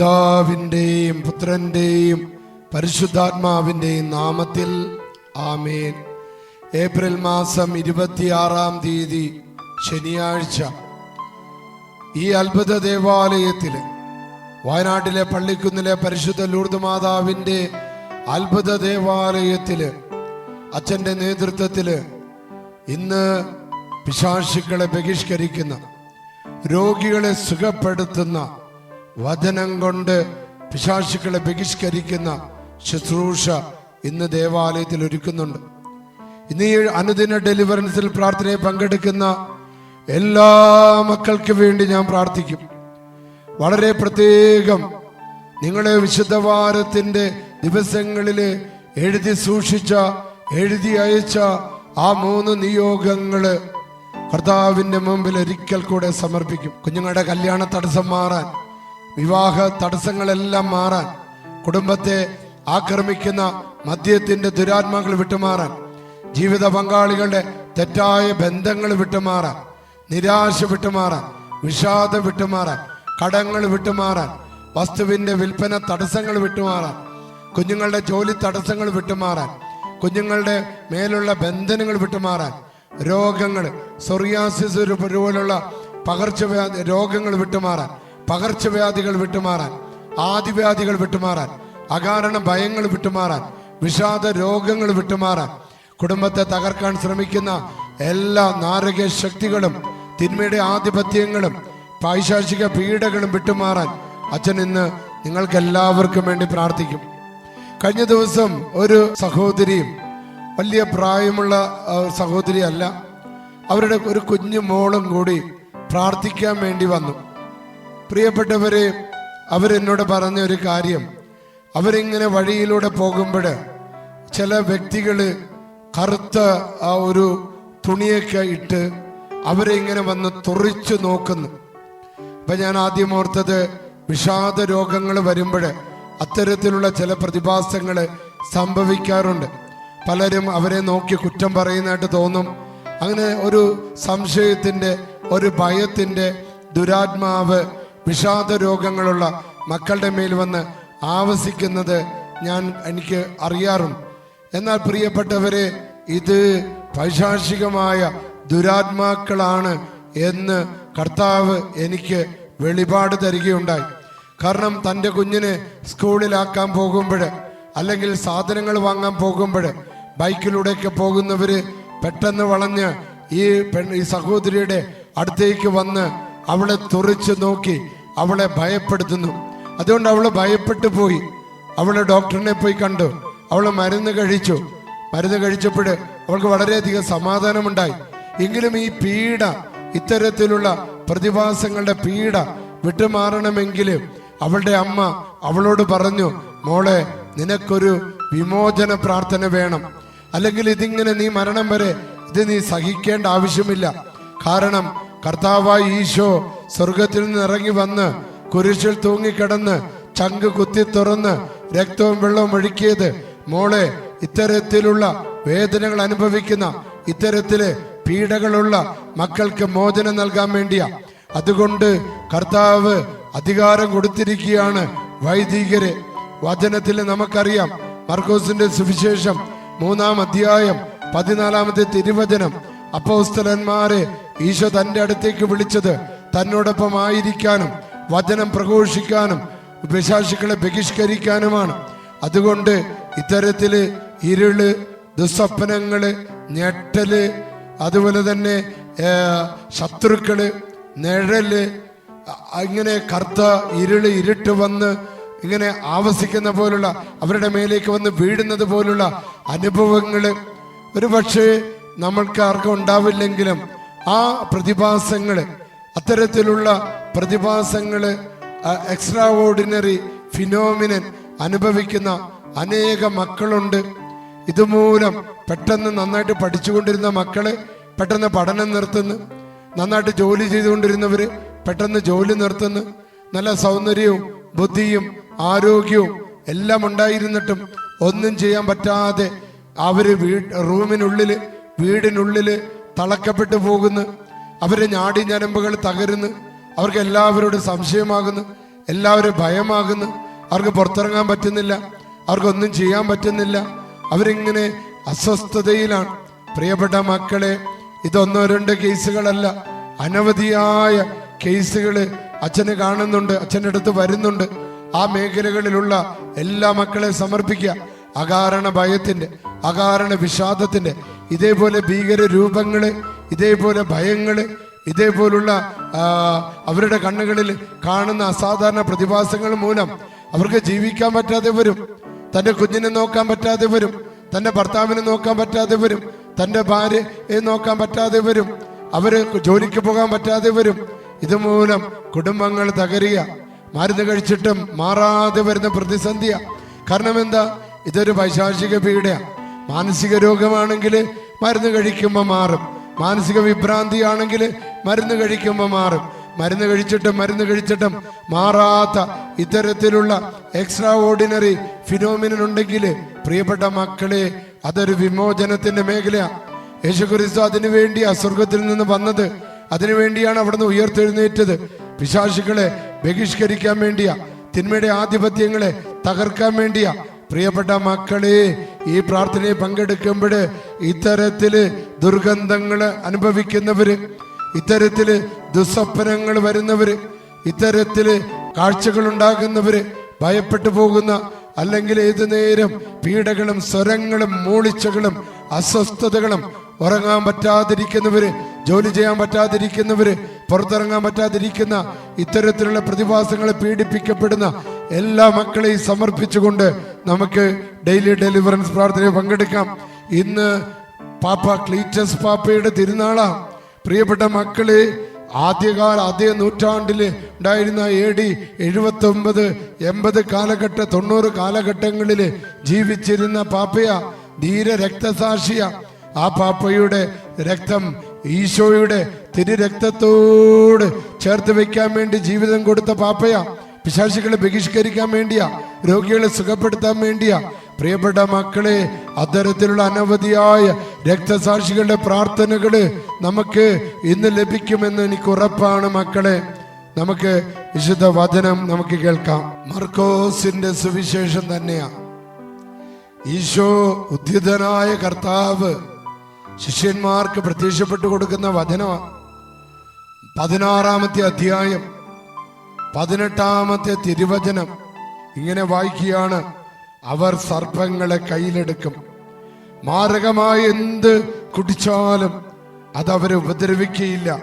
പിതാവിന്റെയും പുത്രന്റെയും പരിശുദ്ധാത്മാവിന്റെയും നാമത്തിൽ ആമേൻ. ഏപ്രിൽ മാസം ഇരുപത്തിയാറാം തീയതി ശനിയാഴ്ച ഈ അത്ഭുത ദേവാലയത്തിൽ വയനാട്ടിലെ പള്ളിക്കുന്നിലെ പരിശുദ്ധ ലൂർദ് മാതാവിന്റെ അത്ഭുത ദേവാലയത്തിൽ അച്ഛന്റെ നേതൃത്വത്തിൽ ഇന്ന് പിശാശുക്കളെ ബഹിഷ്കരിക്കുന്ന രോഗികളെ സുഖപ്പെടുത്തുന്ന വചനം കൊണ്ട് പിശാശുക്കളെ ബഹിഷ്കരിക്കുന്ന ശുശ്രൂഷ ഇന്ന് ദേവാലയത്തിൽ ഒരുക്കുന്നുണ്ട്. ഇന്ന് ഈ അനുദിന ഡെലിവറൻസിൽ പ്രാർത്ഥനയെ പങ്കെടുക്കുന്ന എല്ലാ മക്കൾക്ക് വേണ്ടി ഞാൻ പ്രാർത്ഥിക്കും. വളരെ പ്രത്യേകം നിങ്ങളെ വിശുദ്ധവാരത്തിന്റെ ദിവസങ്ങളിൽ എഴുതി സൂക്ഷിച്ച എഴുതി അയച്ച ആ മൂന്ന് നിയോഗങ്ങൾ കർത്താവിന്റെ മുമ്പിൽ ഒരിക്കൽ കൂടെ സമർപ്പിക്കും. കുഞ്ഞുങ്ങളുടെ കല്യാണ തടസ്സം മാറാൻ വിവാഹ തടസ്സങ്ങളെല്ലാം മാറാൻ കുടുംബത്തെ ആക്രമിക്കുന്ന മദ്യത്തിന്റെ ദുരാത്മാക്കൾ വിട്ടുമാറാൻ ജീവിത പങ്കാളികളുടെ തെറ്റായ ബന്ധങ്ങൾ വിട്ടുമാറാൻ നിരാശ വിട്ടുമാറാൻ വിഷാദം വിട്ടുമാറാൻ കടങ്ങൾ വിട്ടുമാറാൻ വസ്തുവിന്റെ വിൽപ്പന തടസ്സങ്ങൾ വിട്ടുമാറാൻ കുഞ്ഞുങ്ങളുടെ ജോലി തടസ്സങ്ങൾ വിട്ടുമാറാൻ കുഞ്ഞുങ്ങളുടെ മേലുള്ള ബന്ധനങ്ങൾ വിട്ടുമാറാൻ രോഗങ്ങൾ സൊറിയാസിസ് പോലുള്ള പകർച്ചവ്യാധി രോഗങ്ങൾ വിട്ടുമാറാൻ പകർച്ചവ്യാധികൾ വിട്ടുമാറാൻ ആദിവ്യാധികൾ വിട്ടുമാറാൻ അകാരണ ഭയങ്ങൾ വിട്ടുമാറാൻ വിഷാദ രോഗങ്ങൾ വിട്ടുമാറാൻ കുടുംബത്തെ തകർക്കാൻ ശ്രമിക്കുന്ന എല്ലാ നാരക ശക്തികളും തിന്മയുടെ ആധിപത്യങ്ങളും പൈശാചിക പീഡകളും വിട്ടുമാറാൻ അച്ഛൻ ഇന്ന് നിങ്ങൾക്ക് എല്ലാവർക്കും വേണ്ടി പ്രാർത്ഥിക്കും. കഴിഞ്ഞ ദിവസം ഒരു സഹോദരിയും വലിയ പ്രായമുള്ള സഹോദരിയല്ല അവരുടെ ഒരു കുഞ്ഞു മോളും കൂടി പ്രാർത്ഥിക്കാൻ വേണ്ടി വന്നു. പ്രിയപ്പെട്ടവരെ അവരെന്നോട് പറഞ്ഞ ഒരു കാര്യം. അവരിങ്ങനെ വഴിയിലൂടെ പോകുമ്പോൾ ചില വ്യക്തികൾ കറുത്ത ആ ഒരു തുണിയൊക്കെ ഇട്ട് അവരെ ഇങ്ങനെ വന്ന് തുറിച്ചു നോക്കുന്നു. അപ്പൊ ഞാൻ ആദ്യം ഓർത്തത് വിഷാദ രോഗങ്ങൾ വരുമ്പോൾ അത്തരത്തിലുള്ള ചില പ്രതിഭാസങ്ങൾ സംഭവിക്കാറുണ്ട്. പലരും അവരെ നോക്കി കുറ്റം പറയുന്നതായിട്ട് തോന്നും. അങ്ങനെ ഒരു സംശയത്തിന്റെ ഒരു ഭയത്തിന്റെ ദുരാത്മാവ് വിഷാദ രോഗങ്ങളുള്ള മക്കളുടെ മേൽ വന്ന് ആവസിക്കുന്നത് ഞാൻ എനിക്ക് അറിയാറും. എന്നാൽ പ്രിയപ്പെട്ടവരെ ഇത് പൈശാചികമായ ദുരാത്മാക്കളാണ് എന്ന് കർത്താവ് എനിക്ക് വെളിപാട് തരികയുണ്ടായി. കാരണം തന്റെ കുഞ്ഞിനെ സ്കൂളിലാക്കാൻ പോകുമ്പോൾ അല്ലെങ്കിൽ സാധനങ്ങൾ വാങ്ങാൻ പോകുമ്പോൾ ബൈക്കിലൂടെയൊക്കെ പോകുന്നവർ പെട്ടെന്ന് വളഞ്ഞ് ഈ പെൺ ഈ സഹോദരിയുടെ അടുത്തേക്ക് വന്ന് അവളെ തുറിച്ച് നോക്കി അവളെ ഭയപ്പെടുത്തുന്നു. അതുകൊണ്ട് അവൾ ഭയപ്പെട്ടു പോയി. അവളെ ഡോക്ടറിനെ പോയി കണ്ടു. അവൾ മരുന്ന് കഴിച്ചു. മരുന്ന് കഴിച്ചപ്പോൾ അവൾക്ക് വളരെയധികം സമാധാനമുണ്ടായി. എങ്കിലും ഈ പീഡ ഇത്തരത്തിലുള്ള പ്രതിഭാസങ്ങളുടെ പീഡ വിട്ടുമാറണമെങ്കിൽ അവളുടെ അമ്മ അവളോട് പറഞ്ഞു മോളെ നിനക്കൊരു വിമോചന പ്രാർത്ഥന വേണം. അല്ലെങ്കിൽ ഇതിങ്ങനെ നീ മരണം വരെ ഇത് നീ സഹിക്കേണ്ട ആവശ്യമില്ല. കാരണം കർത്താവായ ഈശോ സ്വർഗത്തിൽ നിന്ന് ഇറങ്ങി വന്ന് കുരിശിൽ തൂങ്ങിക്കിടന്ന് ചങ്ക് കുത്തി തുറന്ന് രക്തവും വെള്ളവും ഒഴുക്കിയത് മോളെ ഇത്തരത്തിലുള്ള വേദനകൾ അനുഭവിക്കുന്ന ഇത്തരത്തിലെ പീഡകളുള്ള മക്കൾക്ക് മോചനം നൽകാൻ വേണ്ടിയാ. അതുകൊണ്ട് കർത്താവ് അധികാരം കൊടുത്തിരിക്കുകയാണ് വൈദികരെ. വചനത്തിൽ നമുക്കറിയാം മർക്കോസിന്റെ സുവിശേഷം മൂന്നാം അധ്യായം പതിനാലാമത്തെ തിരുവചനം. അപ്പോസ്തലന്മാരെ ഈശോ തന്റെ അടുത്തേക്ക് വിളിച്ചത് തന്നോടൊപ്പം ആയിരിക്കാനും വചനം പ്രഘോഷിക്കാനും പിശാചുക്കളെ ബഹിഷ്കരിക്കാനുമാണ്. അതുകൊണ്ട് ഇത്തരത്തിൽ ഇരുൾ ദുസ്വപ്നങ്ങൾ ഞെട്ടൽ അതുപോലെ തന്നെ ശത്രുക്കൾ നിഴൽ ഇങ്ങനെ കറുത്ത ഇരുൾ ഇരുട്ട് വന്ന് ഇങ്ങനെ ആവസിക്കുന്ന പോലുള്ള അവരുടെ മേലേക്ക് വന്ന് വീഴുന്നത് പോലുള്ള അനുഭവങ്ങൾ. ഒരു പക്ഷേ നമ്മൾക്ക് ആർക്കും ഉണ്ടാവില്ലെങ്കിലും ആ പ്രതിഭാസങ്ങൾ അത്തരത്തിലുള്ള പ്രതിഭാസങ്ങൾ എക്സ്ട്രാ ഓർഡിനറി ഫിനോമിനൻ അനുഭവിക്കുന്ന അനേക മക്കളുണ്ട്. ഇതുമൂലം പെട്ടെന്ന് നന്നായിട്ട് പഠിച്ചുകൊണ്ടിരുന്ന മക്കൾ പെട്ടെന്ന് പഠനം നിർത്തുന്നു. നന്നായിട്ട് ജോലി ചെയ്തുകൊണ്ടിരുന്നവര് പെട്ടെന്ന് ജോലി നിർത്തുന്നു. നല്ല സൗന്ദര്യവും ബുദ്ധിയും ആരോഗ്യവും എല്ലാം ഉണ്ടായിരുന്നിട്ടും ഒന്നും ചെയ്യാൻ പറ്റാതെ അവർ വീ റൂമിനുള്ളിൽ വീടിനുള്ളിൽ തളക്കപ്പെട്ടു പോകുന്നു. അവരെ ഞാടി ഞരമ്പുകൾ തകരുന്നു. അവർക്ക് എല്ലാവരോടും സംശയമാകുന്നു. എല്ലാവരും ഭയമാകുന്നു. അവർക്ക് പുറത്തിറങ്ങാൻ പറ്റുന്നില്ല. അവർക്കൊന്നും ചെയ്യാൻ പറ്റുന്നില്ല. അവരിങ്ങനെ അസ്വസ്ഥതയിലാണ്. പ്രിയപ്പെട്ട മക്കളെ ഇതൊന്നോ രണ്ട് കേസുകളല്ല. അനവധിയായ കേസുകൾ അച്ഛന് കാണുന്നുണ്ട് അച്ഛന്റെ അടുത്ത് വരുന്നുണ്ട്. ആ മേഖലകളിലുള്ള എല്ലാ മക്കളെ സമർപ്പിക്കുക. അകാരണ ഭയത്തിന്റെ അകാരണ വിഷാദത്തിന്റെ ഇതേപോലെ ഭീകര രൂപങ്ങൾ ഇതേപോലെ ഭയങ്ങൾ ഇതേപോലുള്ള അവരുടെ കണ്ണുകളിൽ കാണുന്ന അസാധാരണ പ്രതിഭാസങ്ങൾ മൂലം അവർക്ക് ജീവിക്കാൻ പറ്റാതെ വരും. തന്റെ കുഞ്ഞിനെ നോക്കാൻ പറ്റാതെ വരും. തന്റെ ഭർത്താവിനെ നോക്കാൻ പറ്റാതെ വരും. തന്റെ ഭാര്യയെ നോക്കാൻ പറ്റാതെ വരും. അവർ ജോലിക്ക് പോകാൻ പറ്റാതെ വരും. ഇതുമൂലം കുടുംബങ്ങൾ തകരുക. മരുന്ന് കഴിച്ചിട്ടും മാറാതെ വരുന്ന പ്രതിസന്ധിയാണ് കാരണം എന്താ ഇതൊരു പൈശാചിക പീഡയാ. മാനസിക രോഗമാണെങ്കിൽ മരുന്ന് കഴിക്കുമ്പോൾ മാറും. മാനസിക വിഭ്രാന്തിയാണെങ്കിൽ മരുന്ന് കഴിക്കുമ്പോൾ മാറും. മരുന്ന് കഴിച്ചിട്ടും മരുന്ന് കഴിച്ചിട്ടും മാറാത്ത ഇത്തരത്തിലുള്ള എക്സ്ട്രാ ഓർഡിനറി ഫിനോമിനൻ ഉണ്ടെങ്കിൽ പ്രിയപ്പെട്ട മക്കളെ അതൊരു വിമോചനത്തിന്റെ മേഖലയാണ് യേശുക്രിസ്തു അതിനു വേണ്ടി അസ്വർഗത്തിൽ നിന്ന് വന്നത്. അതിനുവേണ്ടിയാണ് അവിടുന്ന് ഉയർത്തെഴുന്നേറ്റത്. പിശാശുക്കളെ ബഹിഷ്കരിക്കാൻ വേണ്ടിയാ. തിന്മയുടെ ആധിപത്യങ്ങളെ തകർക്കാൻ വേണ്ടിയാ. പ്രിയപ്പെട്ട മക്കളെ ഈ പ്രാർത്ഥനയിൽ പങ്കെടുക്കുമ്പോൾ ഇത്തരത്തിൽ ദുർഗന്ധങ്ങൾ അനുഭവിക്കുന്നവര് ഇത്തരത്തിൽ ദുസ്വപ്നങ്ങൾ വരുന്നവര് ഇത്തരത്തിൽ കാഴ്ചകൾ ഉണ്ടാകുന്നവര് ഭയപ്പെട്ടു പോകുന്ന അല്ലെങ്കിൽ ഏതു നേരം പീഡകളും സ്വരങ്ങളും മൂളിച്ചകളും അസ്വസ്ഥതകളും ഉറങ്ങാൻ പറ്റാതിരിക്കുന്നവര് ജോലി ചെയ്യാൻ പറ്റാതിരിക്കുന്നവര് പുറത്തിറങ്ങാൻ പറ്റാതിരിക്കുന്ന ഇത്തരത്തിലുള്ള പ്രതിഭാസങ്ങളെ പീഡിപ്പിക്കപ്പെടുന്ന എല്ലാ മക്കളെയും സമർപ്പിച്ചുകൊണ്ട് നമുക്ക് ഡെയിലി ഡെലിവറൻസ് പ്രാർത്ഥനയിൽ പങ്കെടുക്കാം. ഇന്ന് പാപ്പ ക്ലീറ്റസ് പാപ്പയുടെ തിരുനാളാണ് പ്രിയപ്പെട്ട മക്കളെ ആദ്യകാല അതേ നൂറ്റാണ്ടിൽ ഉണ്ടായിരുന്ന എ ഡി എഴുപത്തി ഒമ്പത് എൺപത് കാലഘട്ട തൊണ്ണൂറ് കാലഘട്ടങ്ങളിൽ ജീവിച്ചിരുന്ന പാപ്പയ ധീര രക്തസാക്ഷിയ. ആ പാപ്പയുടെ രക്തം ഈശോയുടെ തിരുരക്തത്തോട് ചേർത്ത് വെക്കാൻ വേണ്ടി ജീവിതം കൊടുത്ത പാപ്പയ. പിശാചികളെ ബഹിഷ്കരിക്കാൻ വേണ്ടിയാ രോഗികളെ സുഖപ്പെടുത്താൻ വേണ്ടിയാ. പ്രിയപ്പെട്ട മക്കളെ അത്തരത്തിലുള്ള അനവധിയായ രക്തസാക്ഷികളുടെ പ്രാർത്ഥനകൾ നമുക്ക് ഇന്ന് ലഭിക്കുമെന്ന് എനിക്ക് ഉറപ്പാണ് മക്കളെ. നമുക്ക് വിശുദ്ധ വചനം നമുക്ക് കേൾക്കാം. മർക്കോസിന്റെ സുവിശേഷം തന്നെയാ. ഈശോ ഉദ്ധിതനായ കർത്താവ് ശിഷ്യന്മാർക്ക് പ്രത്യക്ഷപ്പെട്ടു കൊടുക്കുന്ന വചനമാണ് പതിനാറാമത്തെ അധ്യായം. പതിനെട്ടാമത്തെ തിരുവചനം ഇങ്ങനെ വായിക്കുകയാണ്. അവർ സർപ്പങ്ങളെ കയ്യിലെടുക്കും. മാരകമായ എന്ത് കുടിച്ചാലും അതവരെ ഉപദ്രവിക്കുകയില്ല.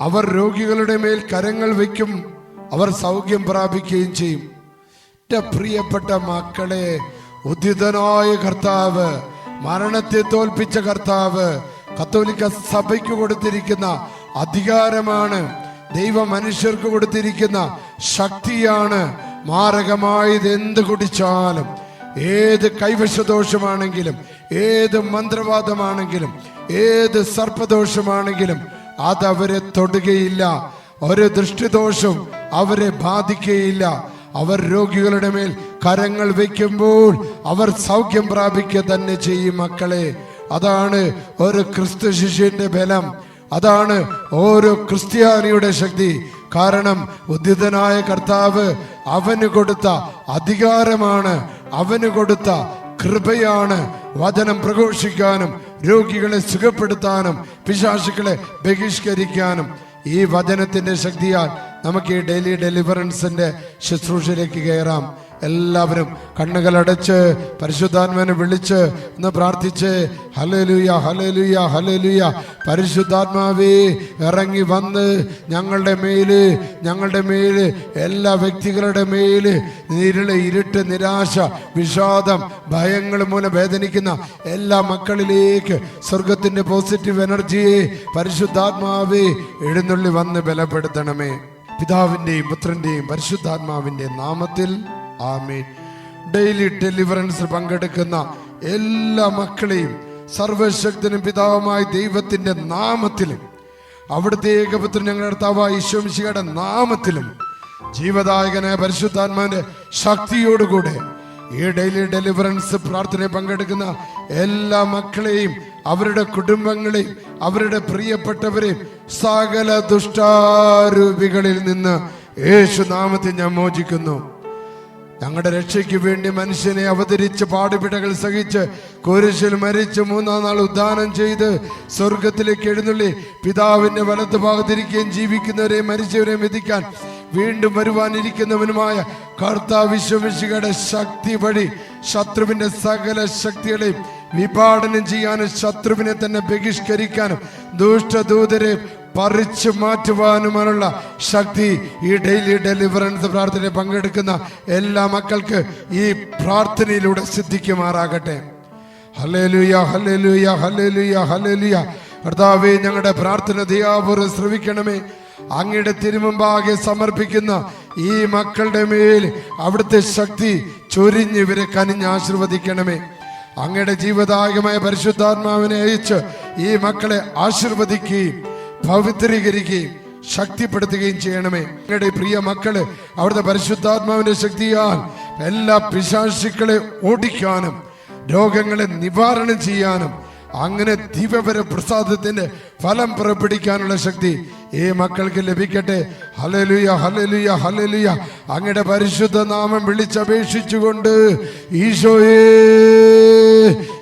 അവർ രോഗികളുടെ മേൽ കരങ്ങൾ വയ്ക്കും. അവർ സൗഖ്യം പ്രാപിക്കുകയും ചെയ്യും. എന്റെ പ്രിയപ്പെട്ട മക്കളെ ഉദിതനായ കർത്താവ് മരണത്തെ തോൽപ്പിച്ച കർത്താവ് കത്തോലിക്ക സഭയ്ക്ക് കൊടുത്തിരിക്കുന്ന അധികാരമാണ് ദൈവ മനുഷ്യർക്ക് കൊടുത്തിരിക്കുന്ന ശക്തിയാണ് മാരകമായത് എന്ത് കുടിച്ചാലും. ഏത് കൈവശദോഷമാണെങ്കിലും ഏത് മന്ത്രവാദമാണെങ്കിലും ഏത് സർപ്പദോഷമാണെങ്കിലും അതവരെ തൊടുകയില്ല. ഒരു ദൃഷ്ടിദോഷം അവരെ ബാധിക്കുകയില്ല അവർ രോഗികളുടെ മേൽ കരങ്ങൾ വയ്ക്കുമ്പോൾ അവർ സൗഖ്യം പ്രാപിക്കുക തന്നെ ചെയ്യും മക്കളെ. അതാണ് ഒരു ക്രിസ്തു ശിഷ്യന്റെ ബലം. അതാണ് ഓരോ ക്രിസ്ത്യാനിയുടെ ശക്തി. കാരണം ഉദ്ധിതനായ കർത്താവ് അവന് കൊടുത്ത അധികാരമാണ് അവന് കൊടുത്ത കൃപയാണ്. വചനം പ്രഘോഷിക്കാനും രോഗികളെ സുഖപ്പെടുത്താനും പിശാശുക്കളെ ബഹിഷ്കരിക്കാനും ഈ വചനത്തിന്റെ ശക്തിയാൽ നമുക്ക് ഈ ഡെയിലി ഡെലിവറൻസിന്റെ ശുശ്രൂഷയിലേക്ക് കയറാം. എല്ലാവരും കണ്ണുകളടച്ച് പരിശുദ്ധാത്മനെ വിളിച്ച് ഒന്ന് പ്രാർത്ഥിച്ച് ഹലലുയ ഹലലുയ ഹലലുയ പരിശുദ്ധാത്മാവേ ഇറങ്ങി വന്ന് ഞങ്ങളുടെ മേൽ ഞങ്ങളുടെ മേൽ എല്ലാ വ്യക്തികളുടെ മേൽ ഇരുൾ ഇരുട്ട് നിരാശ വിഷാദം ഭയങ്ങൾ മൂലം വേദനിക്കുന്ന എല്ലാ മക്കളിലേക്ക് സ്വർഗത്തിന്റെ പോസിറ്റീവ് എനർജിയെ പരിശുദ്ധാത്മാവേ എഴുന്നള്ളി വന്ന് ബലപ്പെടുത്തണമേ. പിതാവിന്റെയും പുത്രന്റെയും പരിശുദ്ധാത്മാവിന്റെ നാമത്തിൽ ആമേൻ. ഡെയിലി ഡെലിവറൻസിൽ പങ്കെടുക്കുന്ന എല്ലാ മക്കളെയും സർവശക്തനും പിതാവുമായ ദൈവത്തിന്റെ നാമത്തിലും അവിടുത്തെ ഏകപുത്രൻ ഞങ്ങളുടെ കർത്താവായ ഈശോമിശിയുടെ നാമത്തിലും ജീവദായകനായ പരിശുദ്ധാത്മാവിന്റെ ശക്തിയോടുകൂടെ ഈ ഡെയിലി ഡെലിവറൻസ് പ്രാർത്ഥനയിൽ പങ്കെടുക്കുന്ന എല്ലാ മക്കളെയും അവരുടെ കുടുംബങ്ങളെയും അവരുടെ പ്രിയപ്പെട്ടവരെയും സകല ദുഷ്ടാരൂപികളിൽ നിന്ന് യേശു നാമത്തെ ഞാൻ മോചിക്കുന്നു. ഞങ്ങളുടെ രക്ഷയ്ക്ക് വേണ്ടി മനുഷ്യനെ അവതരിച്ച് പാടുപിടകൾ സഹിച്ച് കുരിശിൽ മരിച്ച് മൂന്നാം നാൾ ഉദ്ധാനം ചെയ്ത് സ്വർഗത്തിലേക്ക് എഴുന്നള്ളി പിതാവിന്റെ വലത്ത് ഭാഗത്തിരിക്കുകയും ജീവിക്കുന്നവരെയും മരിച്ചവരെയും വിധിക്കാൻ വീണ്ടും വരുവാനിരിക്കുന്നവനുമായ കർത്താവ് വിശ്വമിശികയുടെ ശക്തി വഴി ശത്രുവിന്റെ സകല ശക്തികളെയും വിഭാടനം ചെയ്യാനും ശത്രുവിനെ തന്നെ ബഹിഷ്കരിക്കാനും ദുഷ്ടദൂതരെ പറിച്ചു മാറ്റുവാനുമുള്ള ശക്തി ഈ ഡെയിലി ഡെലിവറൻസ് പ്രാർത്ഥനയിൽ പങ്കെടുക്കുന്ന എല്ലാ മക്കൾക്ക് ഈ പ്രാർത്ഥനയിലൂടെ സിദ്ധിക്കുമാറാകട്ടെ. ഹല്ലേലൂയ ഹല്ലേലൂയ ഹല്ലേലൂയ ഹല്ലേലൂയ. കർത്താവേ ഞങ്ങളുടെ പ്രാർത്ഥന ദയാപൂർവം ശ്രവിക്കണമേ. അങ്ങയുടെ തിരുമുമ്പാകെ സമർപ്പിക്കുന്ന ഈ മക്കളുടെ മേൽ അവിടുത്തെ ശക്തി ചൊരിഞ്ഞ് ഇവരെ കനിഞ്ഞ് ആശീർവദിക്കണമേ. അങ്ങയുടെ ജീവദായകമായ പരിശുദ്ധാത്മാവിനെ അയച്ച് ഈ മക്കളെ ആശീർവദിക്കുകയും പവിത്രീകരിക്കുകയും ശക്തിപ്പെടുത്തുകയും ചെയ്യണമേ. നിങ്ങളുടെ പ്രിയ മക്കൾ അവിടുത്തെ പരിശുദ്ധാത്മാവിന്റെ ശക്തിയാൽ എല്ലാ പിശാശുക്കളെ ഓടിക്കാനും രോഗങ്ങളെ നിവാരണം ചെയ്യാനും അങ്ങനെ ദിവപര പ്രസാദത്തിന്റെ ഫലം പുറപ്പെടുവിക്കാനുള്ള ശക്തി ഈ മക്കൾക്ക് ലഭിക്കട്ടെ. ഹലലുയ ഹലലുയ ഹലലുയ അങ്ങയുടെ പരിശുദ്ധ നാമം വിളിച്ചപേക്ഷിച്ചുകൊണ്ട് ഈശോയേ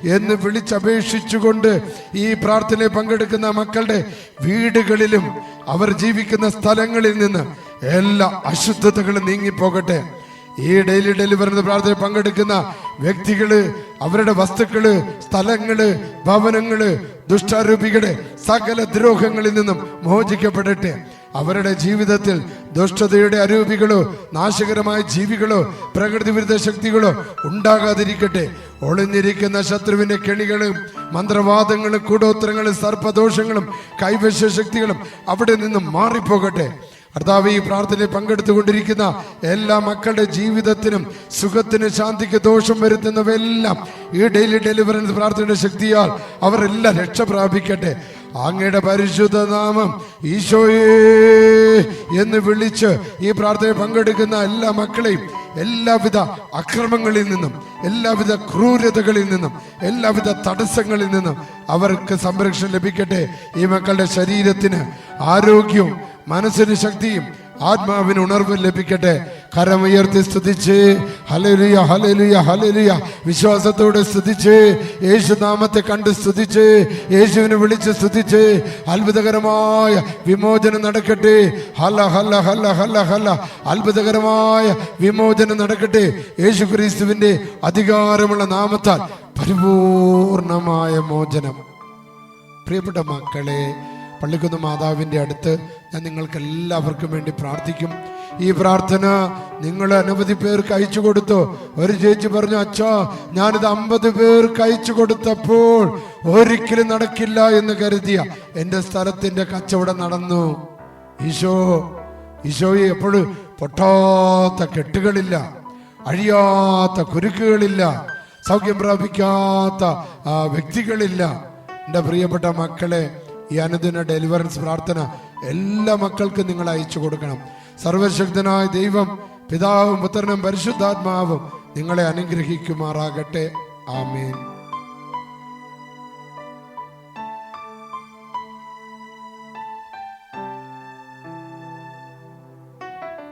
എന്ന് വിളിച്ചപേക്ഷിച്ചുകൊണ്ട് ഈ പ്രാർത്ഥനയിൽ പങ്കെടുക്കുന്ന മക്കളുടെ വീടുകളിലും അവർ ജീവിക്കുന്ന സ്ഥലങ്ങളിൽ നിന്ന് എല്ലാ അശുദ്ധതകളും നീങ്ങിപ്പോകട്ടെ. ഈ ഡെയിലി ഡെലിവറി പ്രാർത്ഥന പങ്കെടുക്കുന്ന വ്യക്തികൾ അവരുടെ വസ്തുക്കൾ സ്ഥലങ്ങൾ ഭവനങ്ങൾ ദുഷ്ടാരൂപികളെ സകല ദ്രോഹങ്ങളിൽ നിന്നും മോചിക്കപ്പെടട്ടെ. അവരുടെ ജീവിതത്തിൽ ദുഷ്ടതയുടെ അരൂപികളോ നാശകരമായ ജീവികളോ പ്രകൃതി വിരുദ്ധ ശക്തികളോ ഉണ്ടാകാതിരിക്കട്ടെ. ഒളിഞ്ഞിരിക്കുന്ന ശത്രുവിന്റെ കെണികളും മന്ത്രവാദങ്ങളും കൂടോത്രങ്ങളും സർപ്പദോഷങ്ങളും കൈവശ ശക്തികളും അവിടെ നിന്നും മാറിപ്പോകട്ടെ. കർത്താവ് ഈ പ്രാർത്ഥനയിൽ പങ്കെടുത്തുകൊണ്ടിരിക്കുന്ന എല്ലാ മക്കളുടെ ജീവിതത്തിനും സുഖത്തിനും ശാന്തിക്ക് ദോഷം വരുത്തുന്നവയെല്ലാം ഈ ഡെയിലി ഡെലിവറൻസ് പ്രാർത്ഥനയുടെ ശക്തിയാൽ അവരെല്ലാം രക്ഷ പ്രാപിക്കട്ടെ. അങ്ങയുടെ പരിശുദ്ധ നാമം ഈശോയേ എന്ന് വിളിച്ച് ഈ പ്രാർത്ഥനയിൽ പങ്കെടുക്കുന്ന എല്ലാ മക്കളെയും എല്ലാവിധ അക്രമങ്ങളിൽ നിന്നും എല്ലാവിധ ക്രൂരതകളിൽ നിന്നും എല്ലാവിധ തടസ്സങ്ങളിൽ നിന്നും അവർക്ക് സംരക്ഷണം ലഭിക്കട്ടെ. ഈ മക്കളുടെ ശരീരത്തിന് ആരോഗ്യവും മനസ്സിന് ശക്തിയും ആത്മാവിന് ഉണർവ് ലഭിക്കട്ടെ. കരമുയർത്തി സ്തുതിച്ച്. ഹലലുയ ഹലലുയ ഹലലുയ വിശ്വാസത്തോടെ സ്തുതിച്ച്. യേശു നാമത്തെ കണ്ട് സ്തുതിച്ച്. യേശുവിനെ വിളിച്ച് സ്തുതിച്ച്. അത്ഭുതകരമായ വിമോചനം നടക്കട്ടെ. ഹല ഹല ഹല ഹല ഹല അത്ഭുതകരമായ വിമോചനം നടക്കട്ടെ. യേശു ക്രിസ്തുവിന്റെ അധികാരമുള്ള നാമത്താൽ പരിപൂർണമായ മോചനം. പ്രിയപ്പെട്ട മക്കളെ പള്ളിക്കുന്ന് മാതാവിന്റെ അടുത്ത് ഞാൻ നിങ്ങൾക്ക് എല്ലാവർക്കും വേണ്ടി പ്രാർത്ഥിക്കും. ഈ പ്രാർത്ഥന നിങ്ങൾ അനവധി പേർക്ക് അയച്ചു കൊടുത്തു. ഒരു ചേച്ചി പറഞ്ഞു അച്ഛാ ഞാനിത് അമ്പത് പേർക്ക് അയച്ചു കൊടുത്തപ്പോൾ ഒരിക്കലും നടക്കില്ല എന്ന് കരുതിയ. എന്റെ സ്ഥലത്തിന്റെ കച്ചവടം നടന്നു. ഈശോ ഈശോയെ എപ്പോഴും പൊട്ടാത്ത കെട്ടുകളില്ല അഴിയാത്ത കുരുക്കുകളില്ല സൗഖ്യം പ്രാപിക്കാത്ത വ്യക്തികളില്ല. എന്റെ പ്രിയപ്പെട്ട മക്കളെ ഈ അനുദിന ഡെലിവറൻസ് പ്രാർത്ഥന എല്ലാ മക്കൾക്കും നിങ്ങൾ അയച്ചു കൊടുക്കണം. സർവശക്തനായ ദൈവം പിതാവും പുത്രനും പരിശുദ്ധാത്മാവും നിങ്ങളെ അനുഗ്രഹിക്കുമാറാകട്ടെ. ആമേൻ.